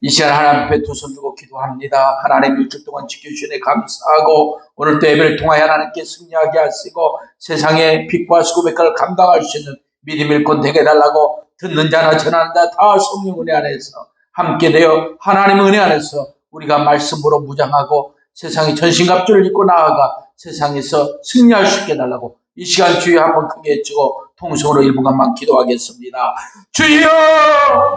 이 시간 하나님 앞에 두 손 들고 기도합니다. 하나님 일주일 동안 지켜주시네 감사하고 오늘 또 예배를 통하여 하나님께 승리하게 하시고 세상의 빛과 칼을 감당할 수 있는 믿음의 일꾼 되게 해달라고 듣는 자나 자다 성령 은혜 안에서 함께 되어 하나님 은혜 안에서 우리가 말씀으로 무장하고 세상의 전신갑주를 입고 나아가 세상에서 승리할 수 있게 해달라고 이 시간 주여 한번 크게 해주고 통성으로 1분간만 기도하겠습니다. 주여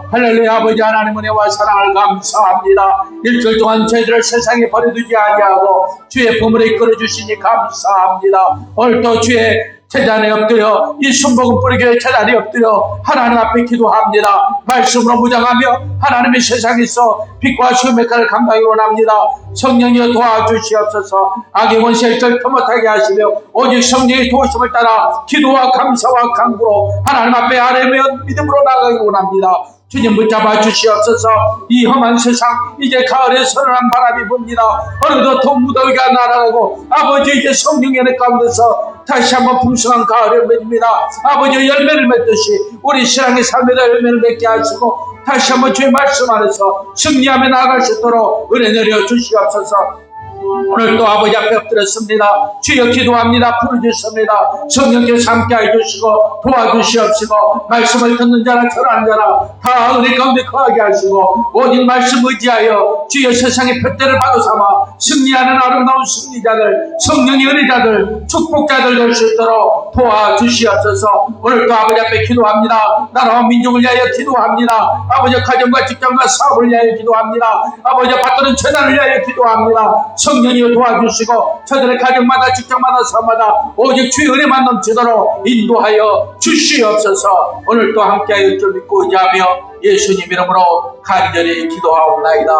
할렐루야 아버지 하나님 은혜와 사랑을 감사합니다. 일주일 동안 저희들을 세상에 버려두지 아니하고 주의 품으로 이끌어 주시니 감사합니다. 오늘도 주의 제단에 엎드려 이 순복음 뿌리 교회 제단에 엎드려 하나님 앞에 기도합니다. 말씀으로 무장하며 하나님의 세상에서 빛과 칼을 감당하기 원합니다. 성령이여 도와주시옵소서 악의 원시를 절터 못하게 하시며 오직 성령의 도우심을 따라 기도와 감사와 강구로 하나님 앞에 아뢰며 믿음으로 나가기 원합니다. 주님 붙잡아 주시옵소서. 이 험한 세상 이제 가을에 서늘한 바람이 붑니다. 어느덧 더 무더위가 날아가고 아버지 이제 성령의 은혜 가운데서 다시 한번 풍성한 가을을 맺습니다. 아버지 열매를 맺듯이 우리 신앙의 삶에다 열매를 맺게 하시고 다시 한번 주의 말씀 안에서 승리하며 나아갈 수 있도록 은혜 내려 주시옵소서 오늘 또 아버지 앞에 엎드렸습니다. 주여 기도합니다. 부르짖습니다. 성령께서 함께 해주시고 도와주시옵시고 말씀을 듣는 자나 전하는 자나 다 은혜 가운데 거하게 하시고 오직 말씀 의지하여 주여 세상의 표대를 받아 삼아 승리하는 아름다운 승리자들 성령의 은혜자들 축복자들 될 수 있도록 도와주시옵소서 오늘 또 아버지 앞에 기도합니다. 나라와 민족을 위하여 기도합니다. 아버지 가정과 직장과 사업을 위하여 기도합니다. 아버지 받드는 재단을 위하여 기도합니다. 성령이 도와주시고 저들의 가정마다 직장마다 사업마다 오직 주의 은혜만 넘치도록 인도하여 주시옵소서. 오늘 또 함께하여 줄 믿고 의지하며 예수님 이름으로 간절히 기도하옵나이다.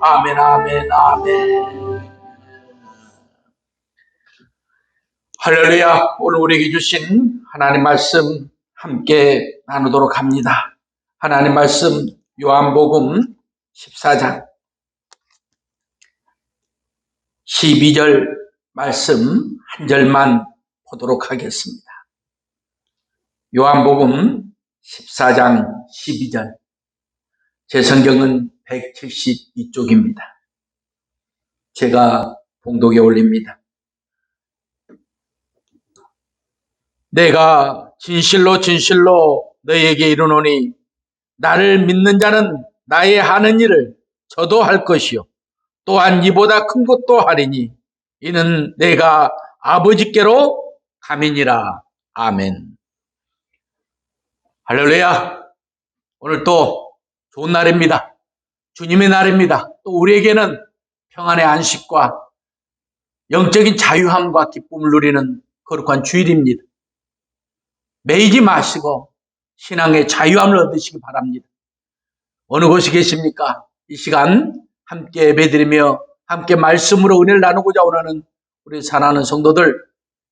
아멘 아멘 아멘. 할렐루야. 오늘 우리에게 주신 하나님 말씀 함께 나누도록 합니다. 하나님 말씀 요한복음 14장 12절 말씀 한 절만 보도록 하겠습니다. 요한복음 14장 12절. 제 성경은 172쪽입니다. 제가 봉독에 올립니다. 내가 진실로 진실로 너에게 이르노니 나를 믿는 자는 나의 하는 일을 저도 할 것이요 또한 이보다 큰 것도 하리니 이는 내가 아버지께로 가민이라. 아멘. 할렐루야. 오늘 또 좋은 날입니다. 주님의 날입니다. 또 우리에게는 평안의 안식과 영적인 자유함과 기쁨을 누리는 거룩한 주일입니다. 매이지 마시고 신앙의 자유함을 얻으시기 바랍니다. 어느 곳에 계십니까? 이 시간 함께 예배드리며 함께 말씀으로 은혜를 나누고자 원하는 우리 사랑하는 성도들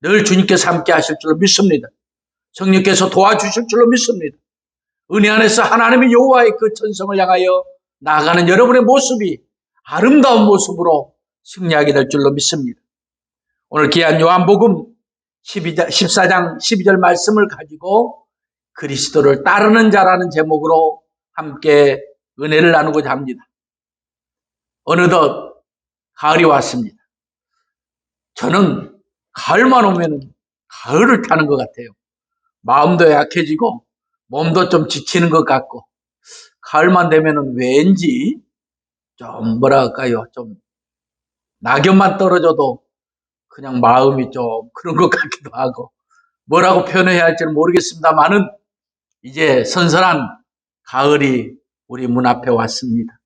늘 주님께서 함께 하실 줄로 믿습니다. 성령께서 도와주실 줄로 믿습니다. 은혜 안에서 하나님의 여호와의 그 천성을 향하여 나아가는 여러분의 모습이 아름다운 모습으로 승리하게 될 줄로 믿습니다. 오늘 귀한 요한복음 12장, 14장 12절 말씀을 가지고 그리스도를 따르는 자라는 제목으로 함께 은혜를 나누고자 합니다. 어느덧 가을이 왔습니다. 저는 가을만 오면 가을을 타는 것 같아요. 마음도 약해지고 몸도 좀 지치는 것 같고 가을만 되면은 왠지 좀 뭐랄까요 좀 낙엽만 떨어져도 그냥 마음이 좀 그런 것 같기도 하고 뭐라고 표현해야 할지는 모르겠습니다만은 이제 선선한 가을이 우리 문 앞에 왔습니다.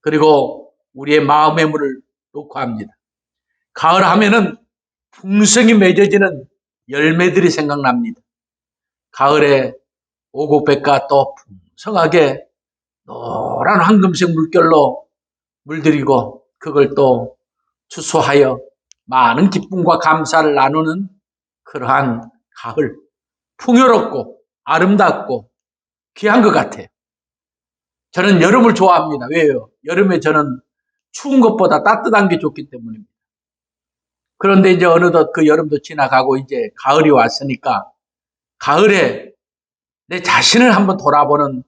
그리고 우리의 마음의 문을 놓고 합니다. 가을 하면은 풍성이 맺어지는 열매들이 생각납니다. 가을에 오곡백과 또 풍성하게 노란 황금색 물결로 물들이고 그걸 또 추수하여 많은 기쁨과 감사를 나누는 그러한 가을. 풍요롭고 아름답고 귀한 것 같아요. 저는 여름을 좋아합니다. 왜요? 여름에 저는 추운 것보다 따뜻한 게 좋기 때문입니다. 그런데 이제 어느덧 그 여름도 지나가고 이제 가을이 왔으니까 가을에 내 자신을 한번 돌아보는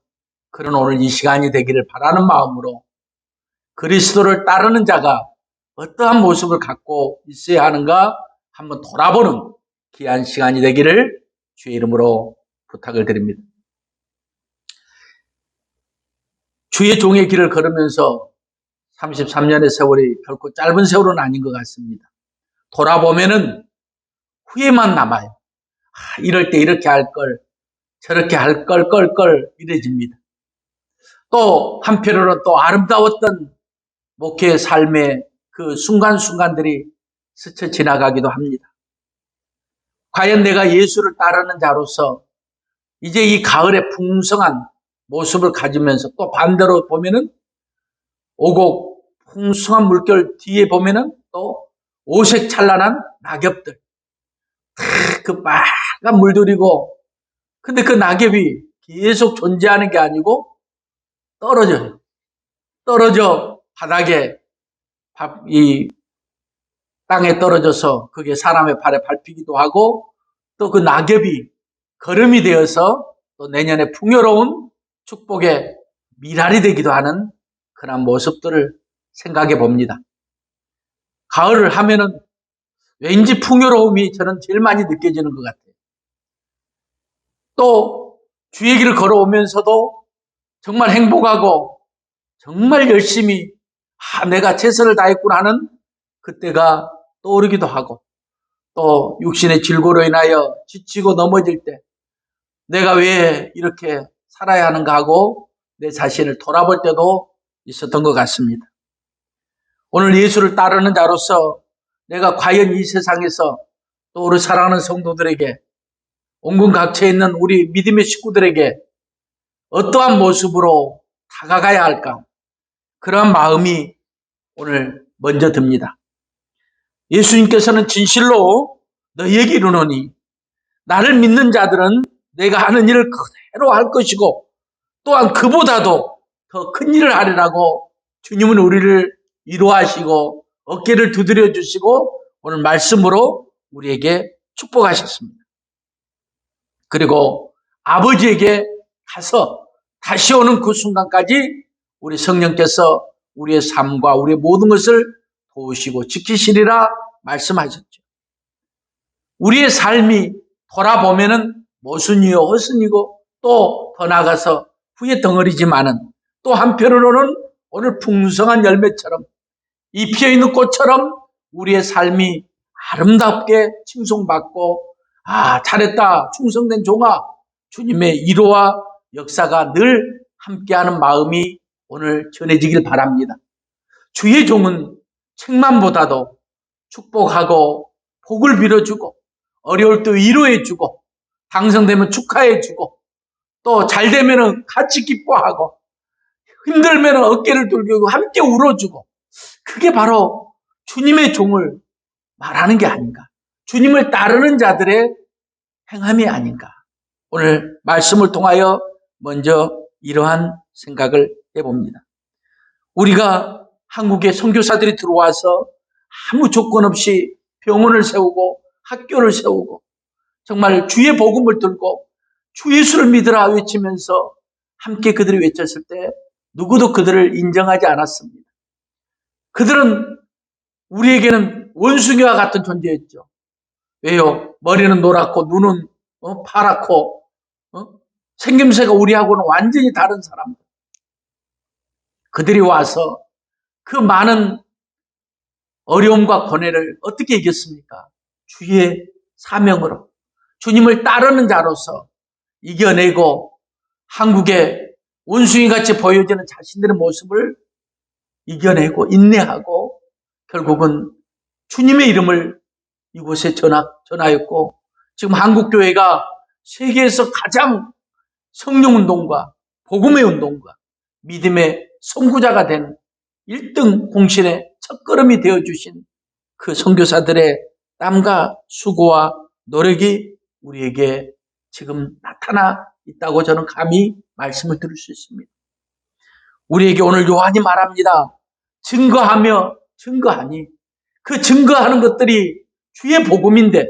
그런 오늘 이 시간이 되기를 바라는 마음으로 그리스도를 따르는 자가 어떠한 모습을 갖고 있어야 하는가 한번 돌아보는 귀한 시간이 되기를 주의 이름으로 부탁을 드립니다. 주의 종의 길을 걸으면서 33년의 세월이 결코 짧은 세월은 아닌 것 같습니다. 돌아보면은 후회만 남아요. 아, 이럴 때 이렇게 할 걸, 저렇게 할 걸, 걸, 걸, 이래집니다. 또 한편으로는 또 아름다웠던 목회의 삶의 그 순간순간들이 스쳐 지나가기도 합니다. 과연 내가 예수를 따르는 자로서 이제 이 가을의 풍성한 모습을 가지면서 또 반대로 보면은 오고 풍성한 물결 뒤에 보면은 또 오색 찬란한 낙엽들. 다그 빨간 물들이고 근데 그 낙엽이 계속 존재하는 게 아니고 떨어져요. 떨어져 바닥에 바- 이 땅에 떨어져서 그게 사람의 발에 밟히기도 하고 또 그 낙엽이 걸음이 되어서 또 내년에 풍요로운 축복의 미랄이 되기도 하는 그런 모습들을 생각해 봅니다. 가을을 하면은 왠지 풍요로움이 저는 제일 많이 느껴지는 것 같아요. 또 주의 길을 걸어오면서도 정말 행복하고 정말 열심히 아, 내가 최선을 다했구나 하는 그때가 떠오르기도 하고 또 육신의 질고로 인하여 지치고 넘어질 때 내가 왜 이렇게 살아야 하는가 하고 내 자신을 돌아볼 때도 있었던 것 같습니다. 오늘 예수를 따르는 자로서 내가 과연 이 세상에서 또 우리 사랑하는 성도들에게 온갖 각처에 있는 우리 믿음의 식구들에게 어떠한 모습으로 다가가야 할까? 그러한 마음이 오늘 먼저 듭니다. 예수님께서는 진실로 너희에게 이르노니 나를 믿는 자들은 내가 하는 일을 그대로 할 것이고 또한 그보다도 더 큰 일을 하리라고 주님은 우리를 위로하시고 어깨를 두드려 주시고 오늘 말씀으로 우리에게 축복하셨습니다. 그리고 아버지에게 가서 다시 오는 그 순간까지 우리 성령께서 우리의 삶과 우리의 모든 것을 도우시고 지키시리라 말씀하셨죠. 우리의 삶이 돌아보면은 모순이요 허순이고 또 더 나아가서 후회 덩어리지만은 또 한편으로는 오늘 풍성한 열매처럼 이 피어있는 꽃처럼 우리의 삶이 아름답게 칭송받고 아 잘했다 충성된 종아 주님의 위로와 역사가 늘 함께하는 마음이 오늘 전해지길 바랍니다. 주의 종은 책만보다도 축복하고 복을 빌어주고 어려울 때 위로해주고 당선되면 축하해주고 또 잘 되면 같이 기뻐하고 힘들면 어깨를 돌리고 함께 울어주고 그게 바로 주님의 종을 말하는 게 아닌가. 주님을 따르는 자들의 행함이 아닌가. 오늘 말씀을 통하여 먼저 이러한 생각을 해봅니다. 우리가 한국에 선교사들이 들어와서 아무 조건 없이 병원을 세우고 학교를 세우고 정말 주의 복음을 들고 주 예수를 믿으라 외치면서 함께 그들이 외쳤을 때 누구도 그들을 인정하지 않았습니다. 그들은 우리에게는 원숭이와 같은 존재였죠. 왜요? 머리는 노랗고 눈은 어, 파랗고 어? 생김새가 우리하고는 완전히 다른 사람들. 그들이 와서 그 많은 어려움과 고뇌를 어떻게 이겼습니까? 주의 사명으로 주님을 따르는 자로서 이겨내고 한국의 원숭이 같이 보여지는 자신들의 모습을 이겨내고 인내하고 결국은 주님의 이름을 이곳에 전하, 전하였고 지금 한국교회가 세계에서 가장 성령운동과 복음의 운동과 믿음의 선구자가 된 1등 공신의 첫걸음이 되어주신 그 선교사들의 땀과 수고와 노력이 우리에게 지금 나타나 있다고 저는 감히 말씀을 드릴 수 있습니다. 우리에게 오늘 요한이 말합니다. 증거하며 증거하니 그 증거하는 것들이 주의 복음인데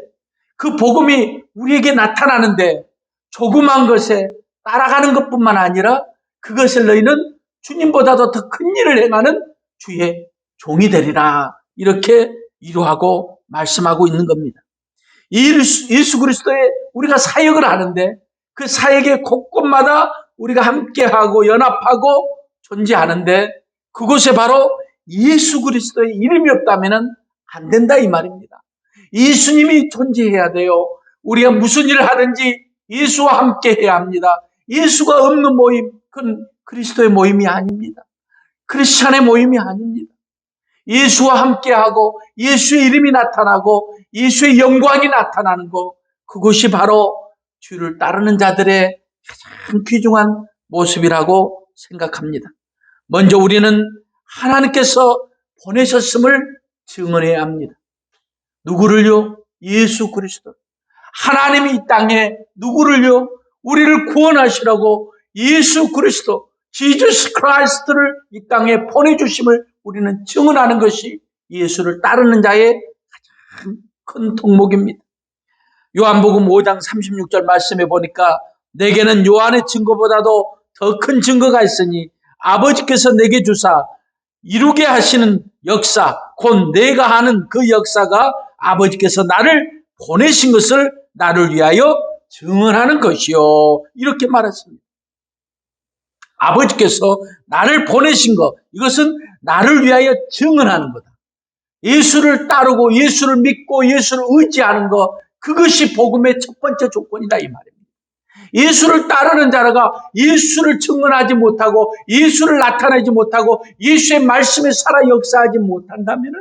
그 복음이 우리에게 나타나는데 조그만 것에 따라가는 것뿐만 아니라 그것을 너희는 주님보다도 더 큰 일을 행하는 주의 종이 되리라. 이렇게 이루하고 말씀하고 있는 겁니다. 예수, 예수 그리스도의 우리가 사역을 하는데 그 사역의 곳곳마다 우리가 함께하고 연합하고 존재하는데 그곳에 바로 예수 그리스도의 이름이 없다면 안 된다 이 말입니다. 예수님이 존재해야 돼요. 우리가 무슨 일을 하든지 예수와 함께 해야 합니다. 예수가 없는 모임, 그건 그리스도의 모임이 아닙니다. 크리스찬의 모임이 아닙니다. 예수와 함께하고 예수의 이름이 나타나고 예수의 영광이 나타나는 것, 그것이 바로 주를 따르는 자들의 가장 귀중한 모습이라고 생각합니다. 먼저 우리는 하나님께서 보내셨음을 증언해야 합니다. 누구를요? 예수 그리스도. 하나님이 이 땅에 누구를요? 우리를 구원하시라고 예수 그리스도, 지저스 크라이스트를 이 땅에 보내주심을 우리는 증언하는 것이 예수를 따르는 자의 가장 큰 통목입니다. 요한복음 5장 36절 말씀에 보니까 내게는 요한의 증거보다도 더 큰 증거가 있으니 아버지께서 내게 주사 이루게 하시는 역사, 곧 내가 하는 그 역사가 아버지께서 나를 보내신 것을 나를 위하여 증언하는 것이요. 이렇게 말했습니다. 아버지께서 나를 보내신 것, 이것은 나를 위하여 증언하는 거다. 예수를 따르고 예수를 믿고 예수를 의지하는 것, 그것이 복음의 첫 번째 조건이다 이 말입니다. 예수를 따르는 자가 예수를 증언하지 못하고 예수를 나타내지 못하고 예수의 말씀에 살아 역사하지 못한다면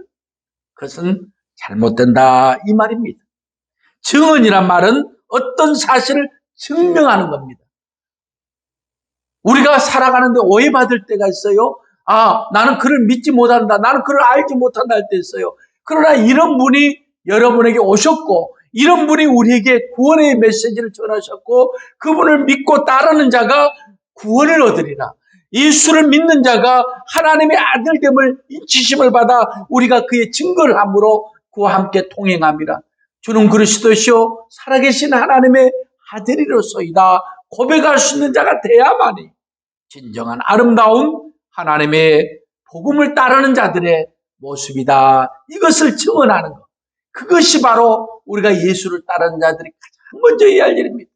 그것은 잘못된다 이 말입니다. 증언이란 말은 어떤 사실을 증명하는 겁니다. 우리가 살아가는데 오해받을 때가 있어요. 아, 나는 그를 믿지 못한다. 나는 그를 알지 못한다 할 때 있어요. 그러나 이런 분이 여러분에게 오셨고, 이런 분이 우리에게 구원의 메시지를 전하셨고, 그분을 믿고 따르는 자가 구원을 얻으리라. 예수를 믿는 자가 하나님의 아들됨을 인치심을 받아 우리가 그의 증거를 함으로 그와 함께 통행함이라. 주는 그리스도시요 살아계신 하나님의 아들이로소이다. 고백할 수 있는 자가 돼야만이 진정한 아름다운 하나님의 복음을 따르는 자들의 모습이다. 이것을 증언하는 것. 그것이 바로 우리가 예수를 따르는 자들이 가장 먼저 해야 할 일입니다.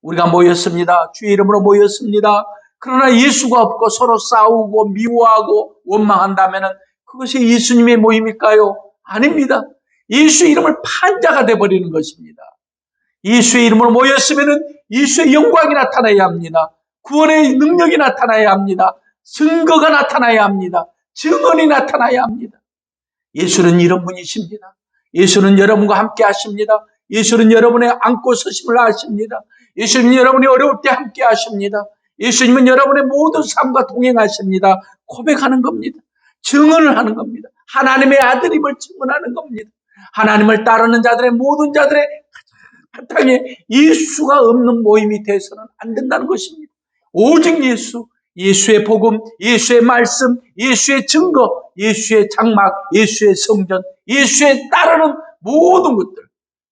우리가 모였습니다. 주의 이름으로 모였습니다. 그러나 예수가 없고 서로 싸우고 미워하고 원망한다면 그것이 예수님의 모임일까요? 아닙니다. 예수 이름을 판자가 돼버리는 것입니다. 예수의 이름으로 모였으면 예수의 영광이 나타나야 합니다. 구원의 능력이 나타나야 합니다. 증거가 나타나야 합니다. 증언이 나타나야 합니다. 예수는 이런 분이십니다. 예수는 여러분과 함께 하십니다. 예수는 여러분의 안고 서심을 하십니다. 예수님은 여러분이 어려울 때 함께 하십니다. 예수님은 여러분의 모든 삶과 동행하십니다. 고백하는 겁니다. 증언을 하는 겁니다. 하나님의 아들임을 증언하는 겁니다. 하나님을 따르는 자들의 모든 자들의 바탕에 예수가 없는 모임이 돼서는 안 된다는 것입니다. 오직 예수, 예수의 복음, 예수의 말씀, 예수의 증거, 예수의 장막, 예수의 성전, 예수의 따르는 모든 것들,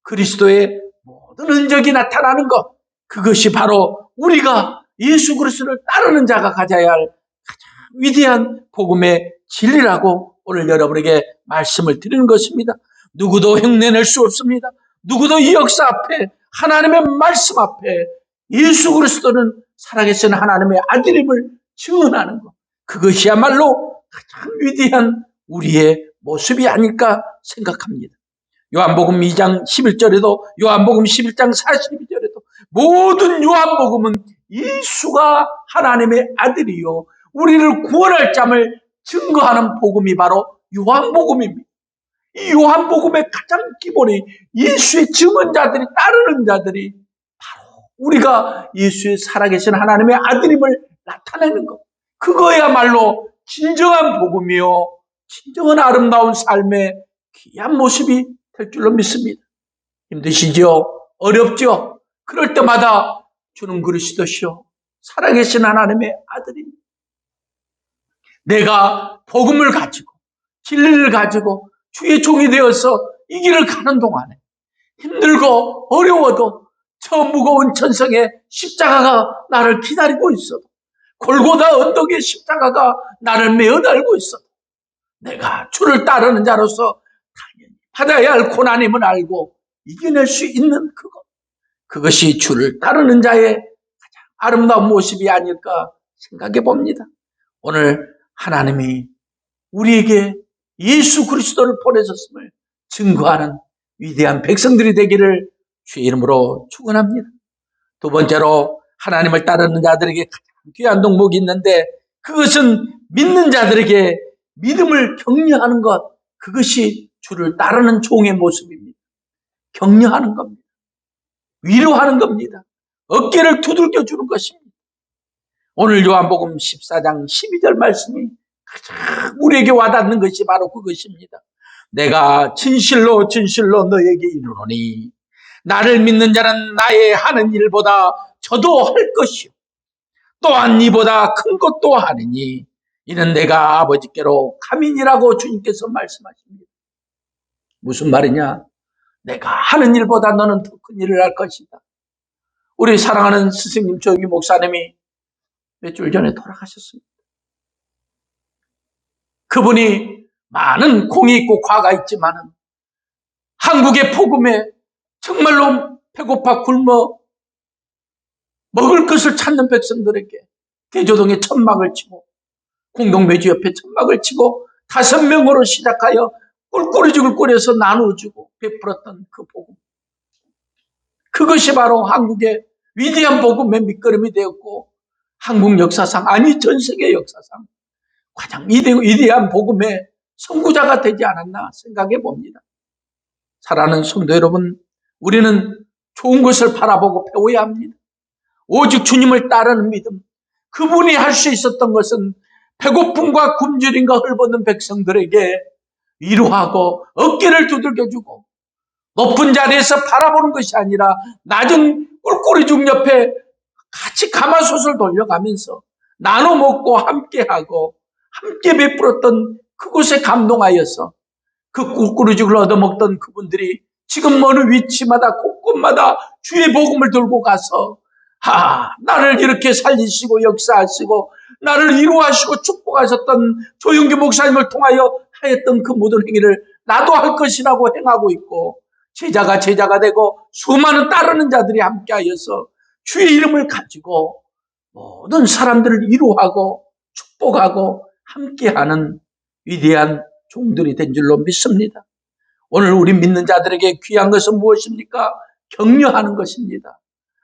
그리스도의 모든 흔적이 나타나는 것, 그것이 바로 우리가 예수 그리스도를 따르는 자가 가져야 할 가장 위대한 복음의 진리라고 오늘 여러분에게 말씀을 드리는 것입니다. 누구도 흉내낼 수 없습니다. 누구도 이 역사 앞에 하나님의 말씀 앞에 예수 그리스도는 살아계신 하나님의 아들임을 증언하는 것. 그것이야말로 가장 위대한 우리의 모습이 아닐까 생각합니다. 요한복음 2장 11절에도 요한복음 11장 42절에도 모든 요한복음은 예수가 하나님의 아들이요 우리를 구원할 잠을 증거하는 복음이 바로 요한복음입니다. 이 요한복음의 가장 기본이 예수의 증언자들이 따르는 자들이 우리가 예수의 살아계신 하나님의 아들임을 나타내는 것. 그거야말로 진정한 복음이요. 진정한 아름다운 삶의 귀한 모습이 될 줄로 믿습니다. 힘드시죠? 어렵죠? 그럴 때마다 주는 그리스도시요. 살아계신 하나님의 아들입니다. 내가 복음을 가지고 진리를 가지고 주의 종이 되어서 이 길을 가는 동안에 힘들고 어려워도 저 무거운 천성에 십자가가 나를 기다리고 있어도 골고다 언덕에 십자가가 나를 메어 달고 있어도 내가 주를 따르는 자로서 당연히 받아야 할 고난임을 알고 이겨낼 수 있는 그것. 그것이 주를 따르는 자의 가장 아름다운 모습이 아닐까 생각해 봅니다. 오늘 하나님이 우리에게 예수 그리스도를 보내셨음을 증거하는 위대한 백성들이 되기를 주의 이름으로 축원합니다. 두 번째로 하나님을 따르는 자들에게 가장 귀한 덕목이 있는데 그것은 믿는 자들에게 믿음을 격려하는 것 그것이 주를 따르는 종의 모습입니다. 격려하는 겁니다. 위로하는 겁니다. 어깨를 두들겨 주는 것입니다. 오늘 요한복음 14장 12절 말씀이 가장 우리에게 와닿는 것이 바로 그것입니다. 내가 진실로 진실로 너에게 이르노니 나를 믿는 자는 나의 하는 일보다 저도 할 것이요 또한 이보다 큰 것도 하느니 이는 내가 아버지께로 가민이라고 주님께서 말씀하십니다. 무슨 말이냐? 내가 하는 일보다 너는 더 큰 일을 할 것이다. 우리 사랑하는 스승님 조영기 목사님이 몇 주 전에 돌아가셨습니다. 그분이 많은 공이 있고 과가 있지만은 한국의 복음에 정말로 배고파 굶어 먹을 것을 찾는 백성들에게 대조동에 천막을 치고 공동묘지 옆에 천막을 치고 다섯 명으로 시작하여 꿀꿀이죽을 끓여서 나누어주고 베풀었던 그 복음. 그것이 바로 한국의 위대한 복음의 밑거름이 되었고 한국 역사상 아니 전 세계 역사상 가장 위대한 복음의 선구자가 되지 않았나 생각해 봅니다. 사랑하는 성도 여러분, 우리는 좋은 것을 바라보고 배워야 합니다. 오직 주님을 따르는 믿음. 그분이 할 수 있었던 것은 배고픔과 굶주림과 헐벗는 백성들에게 위로하고 어깨를 두들겨주고 높은 자리에서 바라보는 것이 아니라 낮은 꿀꿀이 죽 옆에 같이 가마솥을 돌려가면서 나눠 먹고 함께하고 함께 베풀었던 그곳에 감동하여서 그 꿀꿀이 죽을 얻어먹던 그분들이 지금 어느 위치마다 곳곳마다 주의 복음을 들고 가서 하 나를 이렇게 살리시고 역사하시고 나를 위로하시고 축복하셨던 조영기 목사님을 통하여 하였던 그 모든 행위를 나도 할 것이라고 행하고 있고 제자가 제자가 되고 수많은 따르는 자들이 함께하여서 주의 이름을 가지고 모든 사람들을 위로하고 축복하고 함께하는 위대한 종들이 된 줄로 믿습니다. 오늘 우리 믿는 자들에게 귀한 것은 무엇입니까? 격려하는 것입니다.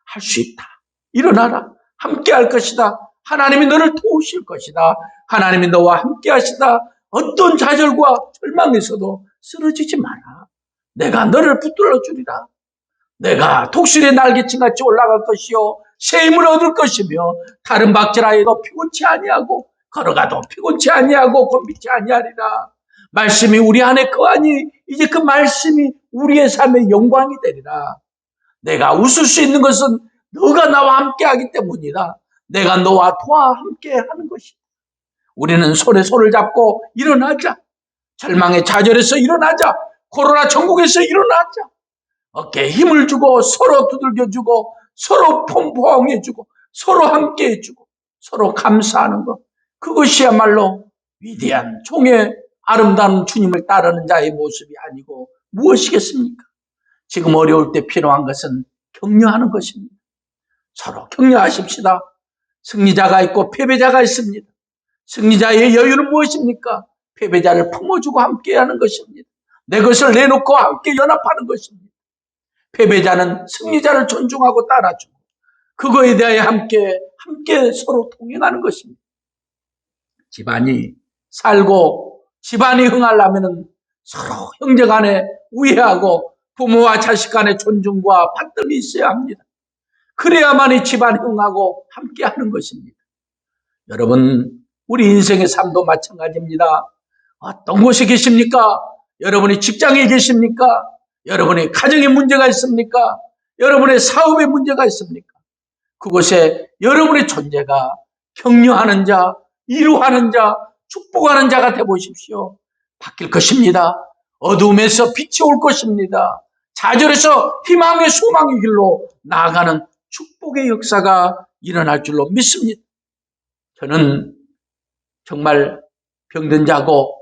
할 수 있다. 일어나라. 함께 할 것이다. 하나님이 너를 도우실 것이다. 하나님이 너와 함께 하시다. 어떤 좌절과 절망에서도 쓰러지지 마라. 내가 너를 붙들어 주리라. 내가 독수리의 날개친 같이 올라갈 것이요. 새 힘을 얻을 것이며 다른 박질하여도 피곤치 아니하고 걸어가도 피곤치 아니하고 곤비치 아니하리라. 말씀이 우리 안에 거하니 이제 그 말씀이 우리의 삶의 영광이 되리라. 내가 웃을 수 있는 것은 너가 나와 함께 하기 때문이다. 내가 너와 도와 함께 하는 것이다. 우리는 손에 손을 잡고 일어나자. 절망의 좌절에서 일어나자. 코로나 전국에서 일어나자. 어깨에 힘을 주고 서로 두들겨주고 서로 폼포항해주고 서로 함께해주고 서로 감사하는 것. 그것이야말로 위대한 종의 아름다운 주님을 따르는 자의 모습이 아니고 무엇이겠습니까? 지금 어려울 때 필요한 것은 격려하는 것입니다. 서로 격려하십시다. 승리자가 있고 패배자가 있습니다. 승리자의 여유는 무엇입니까? 패배자를 품어주고 함께하는 것입니다. 내 것을 내놓고 함께 연합하는 것입니다. 패배자는 승리자를 존중하고 따라주고 그거에 대하여 함께 함께 서로 통행하는 것입니다. 집안이 살고 집안이 흥하려면 서로 형제 간에 우애하고 부모와 자식 간의 존중과 받들이 있어야 합니다. 그래야만이 집안 흥하고 함께하는 것입니다. 여러분, 우리 인생의 삶도 마찬가지입니다. 어떤 곳에 계십니까? 여러분이 직장에 계십니까? 여러분의 가정에 문제가 있습니까? 여러분의 사업에 문제가 있습니까? 그곳에 여러분의 존재가 격려하는 자, 이루하는 자, 축복하는 자가 되 보십시오. 바뀔 것입니다. 어둠에서 빛이 올 것입니다. 좌절에서 희망의 소망의 길로 나아가는 축복의 역사가 일어날 줄로 믿습니다. 저는 정말 병든 자고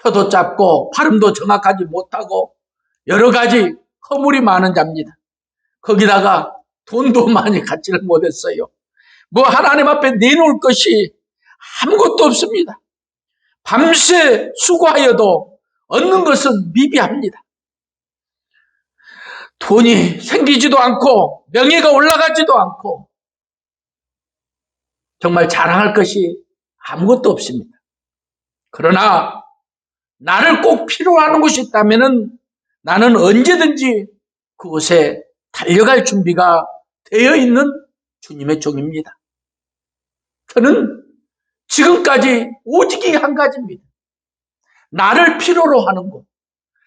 혀도 짧고 발음도 정확하지 못하고 여러 가지 허물이 많은 자입니다. 거기다가 돈도 많이 갖지를 못했어요. 뭐 하나님 앞에 내놓을 것이 아무것도 없습니다. 밤새 수고하여도 얻는 것은 미비합니다. 돈이 생기지도 않고 명예가 올라가지도 않고 정말 자랑할 것이 아무것도 없습니다. 그러나 나를 꼭 필요로 하는 것이 있다면 나는 언제든지 그곳에 달려갈 준비가 되어 있는 주님의 종입니다. 저는 지금까지 오직 이 한 가지입니다. 나를 필요로 하는 곳.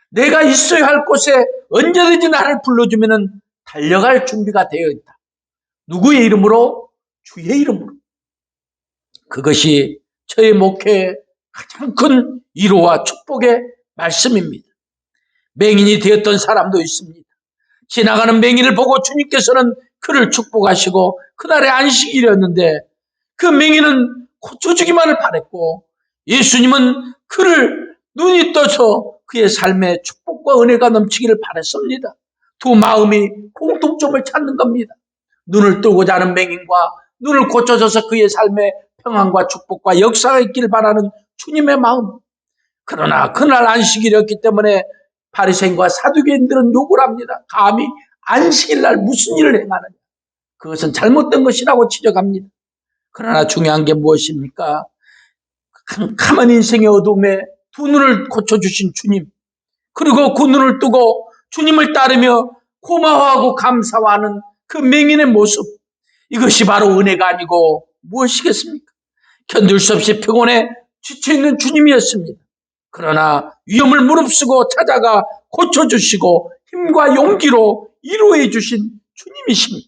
내가 있어야 할 곳에 언제든지 나를 불러주면 달려갈 준비가 되어 있다. 누구의 이름으로? 주의 이름으로. 그것이 저의 목회의 가장 큰 위로와 축복의 말씀입니다. 맹인이 되었던 사람도 있습니다. 지나가는 맹인을 보고 주님께서는 그를 축복하시고 그날의 안식일이었는데 그 맹인은 고쳐주기만을 바랬고 예수님은 그를 눈이 떠서 그의 삶에 축복과 은혜가 넘치기를 바랬습니다. 두 마음이 공통점을 찾는 겁니다. 눈을 뜨고자 하는 맹인과 눈을 고쳐줘서 그의 삶에 평안과 축복과 역사가 있기를 바라는 주님의 마음. 그러나 그날 안식일이었기 때문에 바리새인과 사두개인들은 욕을 합니다. 감히 안식일 날 무슨 일을 행하느냐. 그것은 잘못된 것이라고 지적합니다. 그러나 중요한 게 무엇입니까? 캄캄한 인생의 어둠에 두 눈을 고쳐주신 주님, 그리고 그 눈을 뜨고 주님을 따르며 고마워하고 감사하는 그 맹인의 모습, 이것이 바로 은혜가 아니고 무엇이겠습니까? 견딜 수 없이 평온에 지쳐있는 주님이었습니다. 그러나 위험을 무릅쓰고 찾아가 고쳐주시고 힘과 용기로 이루해 주신 주님이십니다.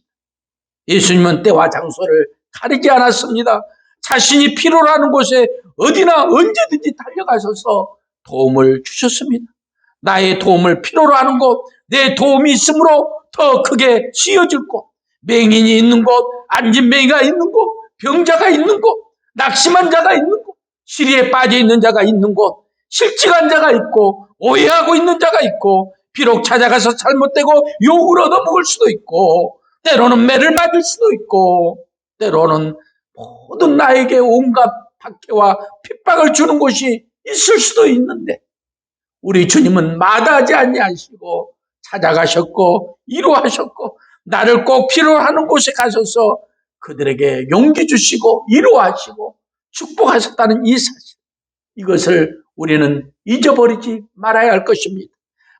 예수님은 때와 장소를 가리지 않았습니다. 자신이 필요로 하는 곳에 어디나 언제든지 달려가셔서 도움을 주셨습니다. 나의 도움을 필요로 하는 곳, 내 도움이 있으므로 더 크게 씌어질 곳, 맹인이 있는 곳, 앉은 맹이가 있는 곳, 병자가 있는 곳, 낙심한 자가 있는 곳, 시리에 빠져 있는 자가 있는 곳, 실직한 자가 있고, 오해하고 있는 자가 있고, 비록 찾아가서 잘못되고 욕을 얻어먹을 수도 있고, 때로는 매를 맞을 수도 있고, 때로는 모든 나에게 온갖 박해와 핍박을 주는 곳이 있을 수도 있는데, 우리 주님은 마다하지 아니하시고 찾아가셨고 이루하셨고 나를 꼭 필요하는 곳에 가셔서 그들에게 용기 주시고 이루하시고 축복하셨다는 이 사실 이것을 우리는 잊어버리지 말아야 할 것입니다.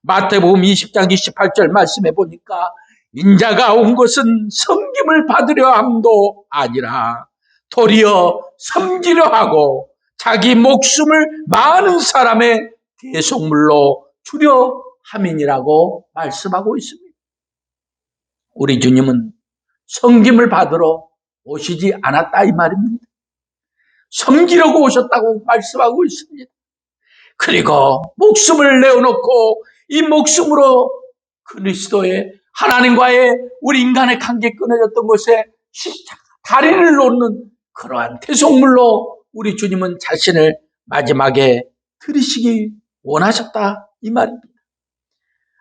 마태복음 20장 28절 말씀해 보니까 인자가 온 것은 섬김을 받으려 함도 아니라 도리어 섬기려 하고 자기 목숨을 많은 사람의 대속물로 주려 함이니라고 말씀하고 있습니다. 우리 주님은 섬김을 받으러 오시지 않았다 이 말입니다. 섬기려고 오셨다고 말씀하고 있습니다. 그리고 목숨을 내어놓고 이 목숨으로 그리스도의 하나님과의 우리 인간의 관계 끊어졌던 곳에 십자가 다리를 놓는 그러한 대속물로 우리 주님은 자신을 마지막에 들이시기 원하셨다 이 말입니다.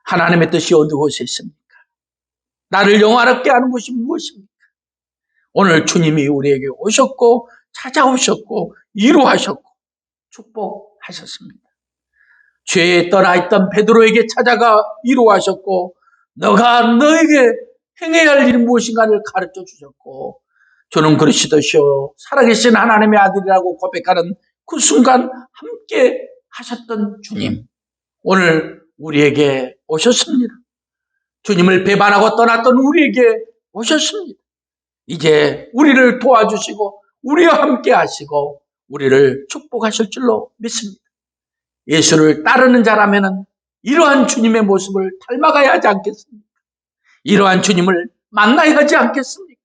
하나님의 뜻이 어느 곳에 있습니까? 나를 영화롭게 하는 것이 무엇입니까? 오늘 주님이 우리에게 오셨고 찾아오셨고 이루하셨고 축복하셨습니다. 죄에 떠나 있던 베드로에게 찾아가 이루하셨고 너가 너에게 행해야 할 일이 무엇인가를 가르쳐 주셨고 저는 그리스도시요 살아계신 하나님의 아들이라고 고백하는 그 순간 함께 하셨던 주님 오늘 우리에게 오셨습니다. 주님을 배반하고 떠났던 우리에게 오셨습니다. 이제 우리를 도와주시고 우리와 함께 하시고 우리를 축복하실 줄로 믿습니다. 예수를 따르는 자라면 이러한 주님의 모습을 닮아가야 하지 않겠습니까? 이러한 주님을 만나야 하지 않겠습니까?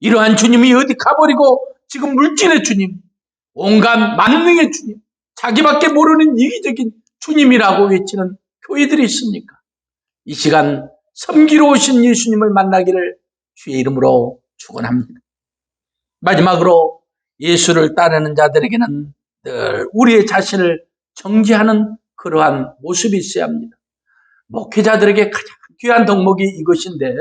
이러한 주님이 어디 가버리고 지금 물질의 주님, 온갖 만능의 주님, 자기밖에 모르는 이기적인 주님이라고 외치는 교회들이 있습니까? 이 시간 섬기러 오신 예수님을 만나기를 주의 이름으로 축원합니다. 마지막으로 예수를 따르는 자들에게는 늘 우리의 자신을 정지하는 그러한 모습이 있어야 합니다. 목회자들에게 가장 귀한 덕목이 이것인데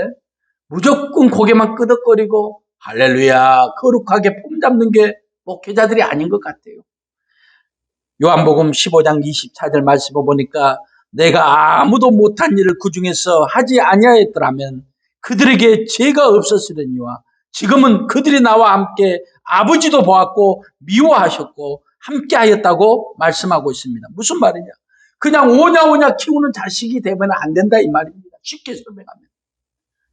무조건 고개만 끄덕거리고 할렐루야 거룩하게 폼 잡는 게 목회자들이 아닌 것 같아요. 요한복음 15장 24절 말씀을 보니까 내가 아무도 못한 일을 그 중에서 하지 아니하였더라면 그들에게 죄가 없었으려니와 지금은 그들이 나와 함께 아버지도 보았고 미워하셨고 함께 하였다고 말씀하고 있습니다. 무슨 말이냐? 그냥 오냐 오냐 키우는 자식이 되면 안 된다 이 말입니다. 쉽게 설명하면.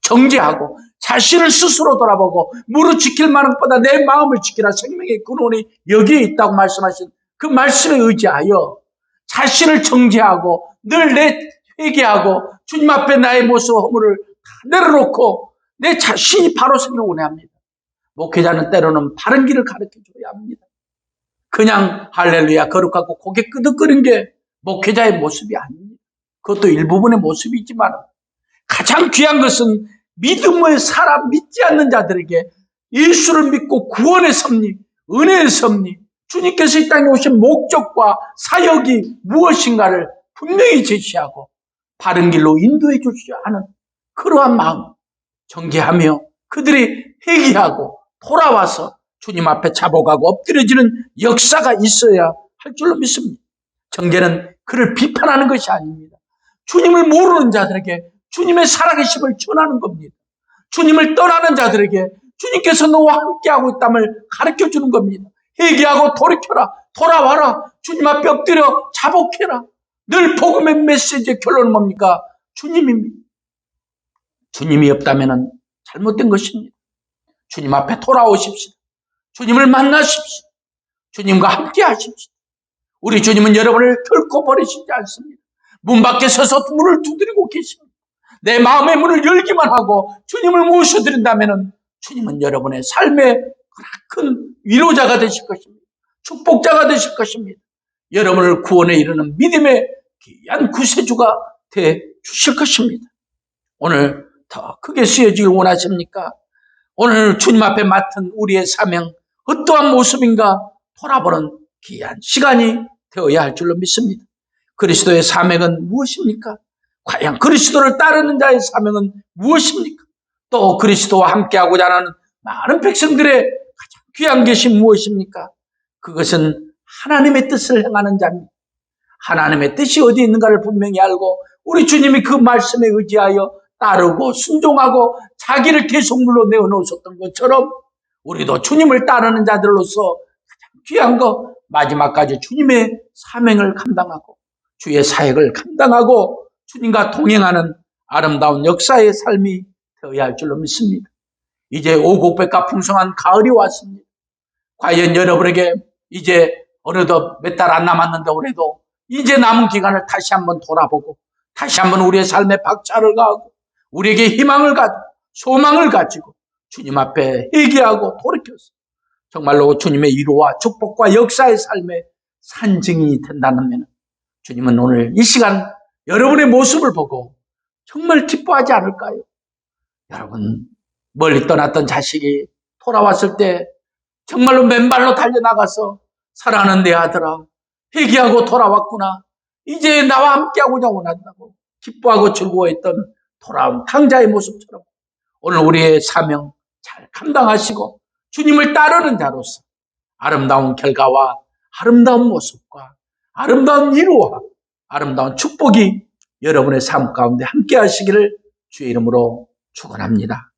정죄하고 자신을 스스로 돌아보고 무릇 지킬 만한 것보다 내 마음을 지키라 생명의 근원이 여기에 있다고 말씀하신 그 말씀에 의지하여 자신을 정죄하고 늘 내 회개하고 주님 앞에 나의 모습 허물을 다 내려놓고 내 자신이 바로 서기를 원합니다. 목회자는 때로는 바른 길을 가르쳐 줘야 합니다. 그냥 할렐루야 거룩하고 고개 끄덕거리는 게 목회자의 모습이 아닙니다. 그것도 일부분의 모습이지만 가장 귀한 것은 믿음의 사람 믿지 않는 자들에게 예수를 믿고 구원의 섭리, 은혜의 섭리, 주님께서 이 땅에 오신 목적과 사역이 무엇인가를 분명히 제시하고 바른 길로 인도해 주시려 하는 그러한 마음 정죄하며 그들이 회개하고 돌아와서 주님 앞에 자복하고 엎드려지는 역사가 있어야 할 줄로 믿습니다. 정죄는 그를 비판하는 것이 아닙니다. 주님을 모르는 자들에게 주님의 살아계심을 전하는 겁니다. 주님을 떠나는 자들에게 주님께서 너와 함께하고 있담을 가르쳐 주는 겁니다. 회개하고 돌이켜라. 돌아와라. 주님 앞에 엎드려 자복해라. 늘 복음의 메시지의 결론은 뭡니까? 주님입니다. 주님이 없다면 잘못된 것입니다. 주님 앞에 돌아오십시오. 주님을 만나십시오. 주님과 함께 하십시오. 우리 주님은 여러분을 결코 버리시지 않습니다. 문 밖에 서서 문을 두드리고 계십니다. 내 마음의 문을 열기만 하고 주님을 모셔드린다면 주님은 여러분의 삶의 큰 위로자가 되실 것입니다. 축복자가 되실 것입니다. 여러분을 구원에 이르는 믿음의 귀한 구세주가 되 주실 것입니다. 오늘 더 크게 쓰여지길 원하십니까? 오늘 주님 앞에 맡은 우리의 사명 어떠한 모습인가 돌아보는 귀한 시간이 되어야 할 줄로 믿습니다. 그리스도의 사명은 무엇입니까? 과연 그리스도를 따르는 자의 사명은 무엇입니까? 또 그리스도와 함께하고자 하는 많은 백성들의 가장 귀한 것이 무엇입니까? 그것은 하나님의 뜻을 행하는 자입니다. 하나님의 뜻이 어디 있는가를 분명히 알고 우리 주님이 그 말씀에 의지하여 따르고 순종하고 자기를 계속물로 내어놓으셨던 것처럼 우리도 주님을 따르는 자들로서 귀한 거 마지막까지 주님의 사명을 감당하고 주의 사역을 감당하고 주님과 동행하는 아름다운 역사의 삶이 되어야 할 줄로 믿습니다. 이제 오곡백과 풍성한 가을이 왔습니다. 과연 여러분에게 이제 어느덧 몇 달 안 남았는데 올해도 이제 남은 기간을 다시 한번 돌아보고 다시 한번 우리의 삶에 박차를 가하고 우리에게 희망을 가지고 소망을 가지고 주님 앞에 회개하고 돌이켜서 정말로 주님의 위로와 축복과 역사의 삶의 산증이 된다면 주님은 오늘 이 시간 여러분의 모습을 보고 정말 기뻐하지 않을까요? 여러분 멀리 떠났던 자식이 돌아왔을 때 정말로 맨발로 달려나가서 사랑하는 내 아들아 회개하고 돌아왔구나 이제 나와 함께하고자 원한다고 기뻐하고 즐거워했던 돌아온 탕자의 모습처럼 오늘 우리의 사명 잘 감당하시고 주님을 따르는 자로서 아름다운 결과와 아름다운 모습과 아름다운 위로와 아름다운 축복이 여러분의 삶 가운데 함께 하시기를 주의 이름으로 축원합니다.